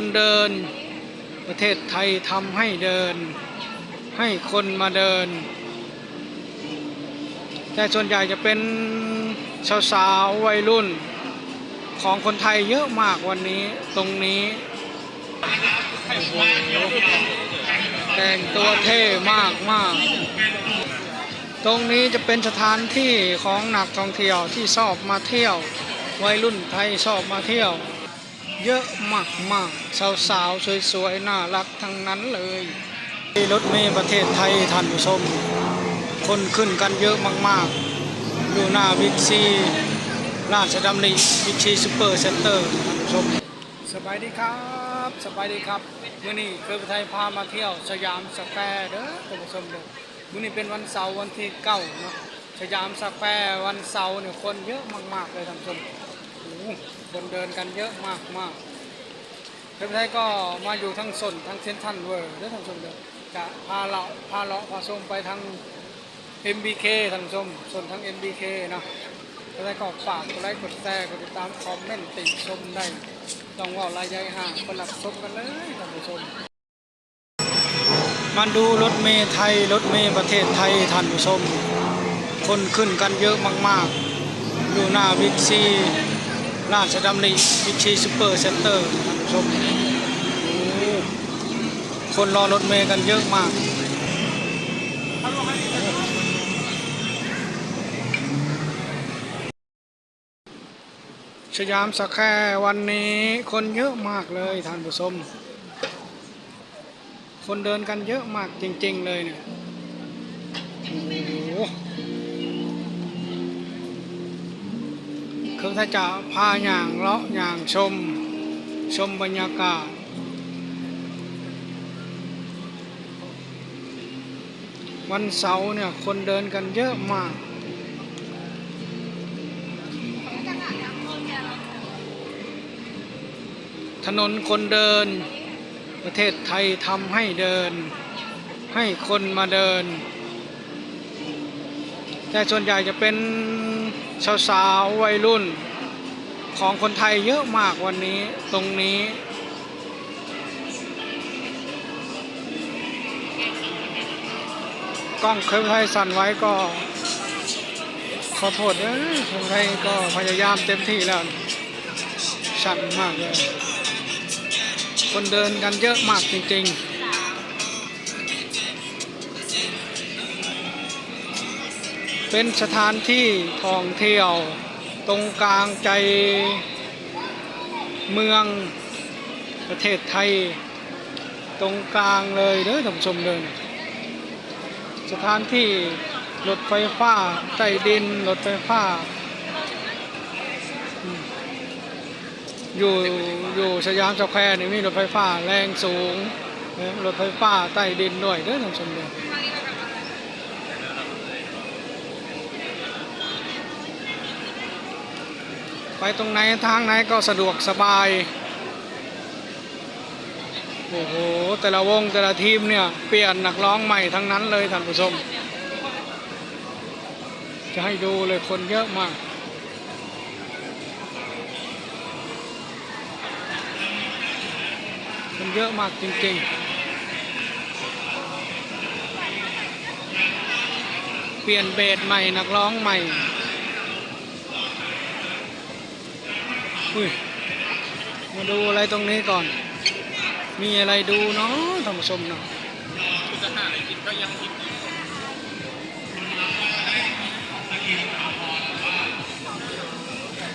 คนเดิน ประเทศไทยทำให้เดิน ให้คนมาเดิน แต่ส่วนใหญ่จะเป็นสาวๆวัยรุ่นของคนไทยเยอะมากวันนี้ตรงนี้ แต่งตัวเท่มากมาก ตรงนี้จะเป็นสถานที่ของหนักท่องเที่ยวที่ชอบมาเที่ยว วัยรุ่นไทยชอบมาเที่ยว เยอะมากมากสาวๆสวยๆ น่ารักทั้งนั้นเลยรถเมล์ประเทศไทยท่านผู้ชม คนขึ้นกันเยอะมากๆ อยู่หน้าบิ๊กซีราชดำริบิ๊กซีซูเปอร์เซ็นเตอร์ท่านผู้ชมสบายดีครับสบายดีครับมื่อนี้เคยไปไทยพามาเที่ยวสยามสแควร์เด้อท่านผู้ชมเด้อมื่อนี้เป็นวันเสาร์วันที่เก้าเนาะสยามสแควร์วันเสาร์เนี่ยคนเยอะมากๆเลยท่านผู้ชม อ้โหคนเดินกันเยอะมากมากๆเคยไปไทยก็มาอยู่ทั้งสนทั้งเซนทันเวิร์เด้อท่านผู้ชมเด้อจะพาเราพาเลาะพาชมไปทาง MBK ท่านผู้ชมส่วนทั้ง MBK เนาะแล้วก็ฝากกดไลค์กดแชร์กดติดตามคอมเมนต์ติชมได้ต้องว่ารายใหญ่ห่างประหลับชมกันเลยท่านผู้ชมมาดูรถเมล์ไทยรถเมล์ประเทศไทยท่านผู้ชม คนขึ้นกันเยอะมากๆ อยู่หน้าบิ๊กซี ราชดำริบิ๊กซีซูเปอร์เซ็นเตอร์ท่านผู้ชมคนรอรถเมล์กันเยอะมาก สยามสแควร์วันนี้คนเยอะมากเลยท่านผู้ชม คนเดินกันเยอะมากจริง ๆ เลยเนี่ย คือถ้าจะพาอย่างเลาะอย่างชม ชมบรรยากาศ วันเสาร์เนี่ยคนเดินกันเยอะมากถนนคนเดิน ประเทศไทยทำให้เดิน ให้คนมาเดิน แต่ส่วนใหญ่จะเป็น สาวๆวัยรุ่นของคนไทยเยอะมากวันนี้ตรงนี้กล้องเคยไทยสั่นไว้ก็ขอโทษเด้อคนไทยก็พยายามเต็มที่แล้วสั่นมากเลยคนเดินกันเยอะมากจริงๆ เป็นสถานที่ท่องเที่ยว ตรงกลางใจเมืองประเทศไทย ตรงกลางเลยเด้อท่านผู้ชมเดินสถานที่รถไฟฟ้าใต้ดินรถไฟฟ้า อยู่อยู่สยามสแควร์นี่มีรถไฟฟ้าแรงสูงนะรถไฟฟ้าใต้ดินด้วยเด้อท่านผู้ชมเด้อ ไปตรงไหนทางไหนก็สะดวกสบาย โอ้โห แต่ละวงแต่ละทีมเนี่ย เปลี่ยนนักร้องใหม่ทั้งนั้นเลยท่านผู้ชม จะให้ดูเลยคนเยอะมากมันเยอะมากจริงๆ เปลี่ยนเบสใหม่นักร้องใหม่ อุ้ยมาดูอะไรตรงนี้ก่อน มีอะไรดูเนาะท่านผู้ชมเนาะ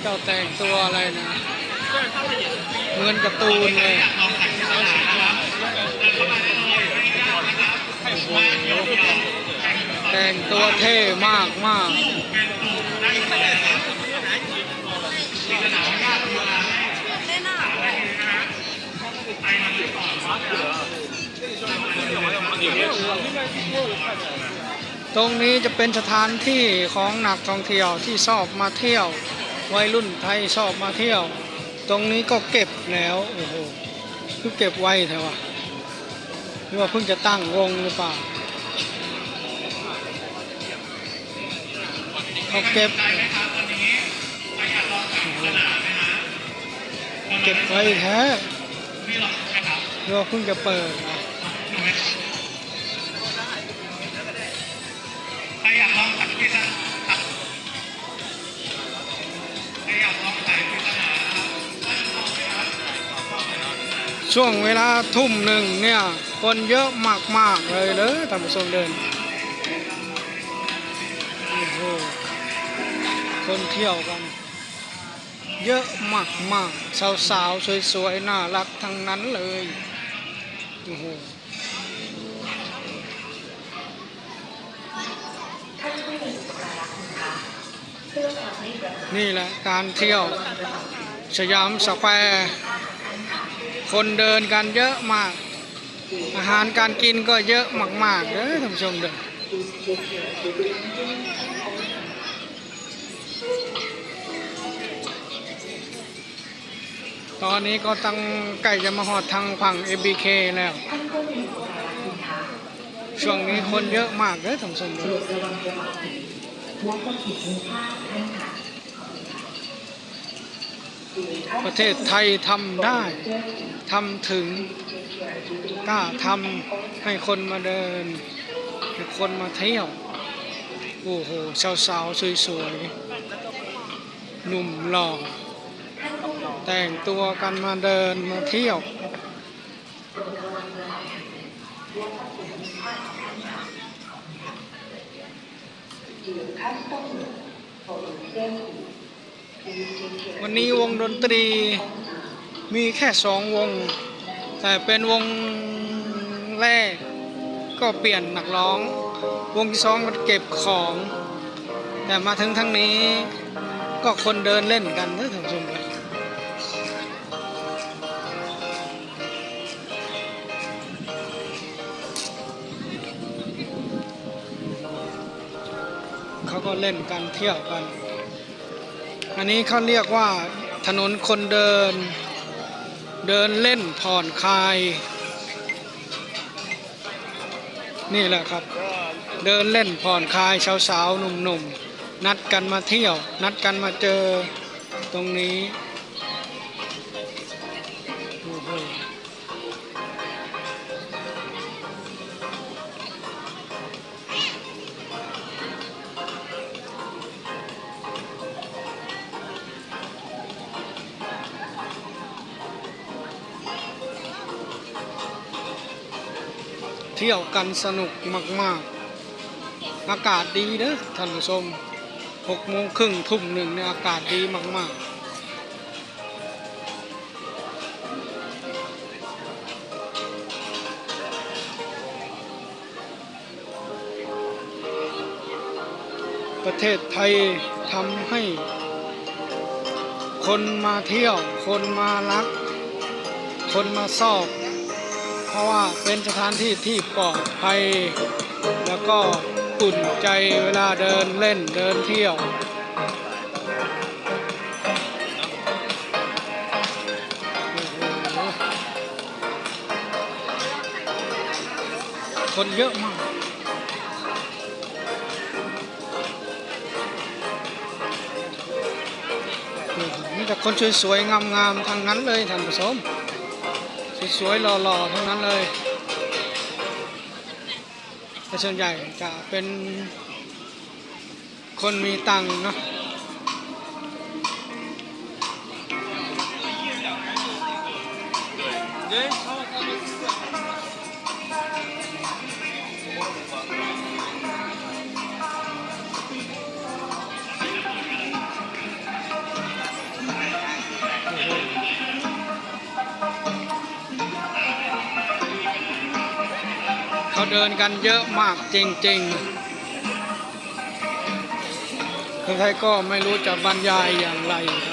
เจ้าแต่งตัวอะไรนะเหมือนการ์ตูนเลยแต่งตัวเท่มากมาก ตรงนี้จะเป็นสถานที่ของนักท่องเที่ยวที่ชอบมาเที่ยว วัยรุ่นไทยชอบมาเที่ยว ตรงนี้ก็เก็บแล้วโอ้โหคือเก็บไว้แถวะหรือว่าเพิ่งจะตั้งวงหรือเปล่าเขาเก็บเก็บไว้แท้เรือเพิ่งจะเปิดนะ ช่วงเวลาทุ่มหนึ่งเนี่ย คนเยอะมาก ๆ เลยเลยท่านผู้ชมเดินโอ้โหคนเที่ยวกัน เยอะมาก ๆ สาว ๆ สวย ๆ น่ารักทั้งนั้นเลยโอ้โหนี่แหละการเที่ยวสยามสแควร์ คนเดินกันเยอะมาก อาหารการกินก็เยอะมากๆเด้อท่านผู้ชมเด้อตอนนี้ก็ตั้งใกล้จะมาหอดทางฝั่ง MBK แล้ว ช่วงนี้คนเยอะมากเด้อท่านผู้ชมเด้อ ประเทศไทยทำได้ทำถึงกล้าทำให้คนมาเดิน ให้คนมาเที่ยว โอ้โหสาวๆสวยๆหนุ่มหล่อแต่งตัวกันมาเดินมาเที่ยว วันนี้วงดนตรีมีแค่สองวง แต่เป็นวงแรกก็เปลี่ยนนักร้อง วงที่สองมันเก็บของ แต่มาถึงทั้งนี้ก็คนเดินเล่นกันนะท่านผู้ชมครับเขาก็เล่นกันเที่ยวกัน อันนี้เขาเรียกว่าถนนคนเดิน เดินเล่นผ่อนคลาย นี่แหละครับ เดินเล่นผ่อนคลายสาวๆหนุ่มๆนัดกันมาเที่ยว นัดกันมาเจอตรงนี้ เที่ยวกันสนุกมากๆ อากาศดีเด้อท่านผู้ชมหกโมงครึ่งทุ่มหนึ่งเนี่ยอากาศดีมากๆประเทศไทยทำให้ คนมาเที่ยว คนมารัก คนมาซอก เพราะว่าเป็นสถานที่ที่ปลอดภัย แล้วก็อุ่นใจเวลาเดินเล่นเดินเที่ยวคนเยอะมากมีแต่คนสวยๆงามๆทั้งนั้นเลยท่านผู้ชม สวยๆหล่อๆทั้งนั้นเลยแต่ส่วนใหญ่จะเป็นคนมีตังค์เนาะ เขาเดินกันเยอะมากจริงๆใครก็ไม่รู้จะบรรยายอย่างไรครับ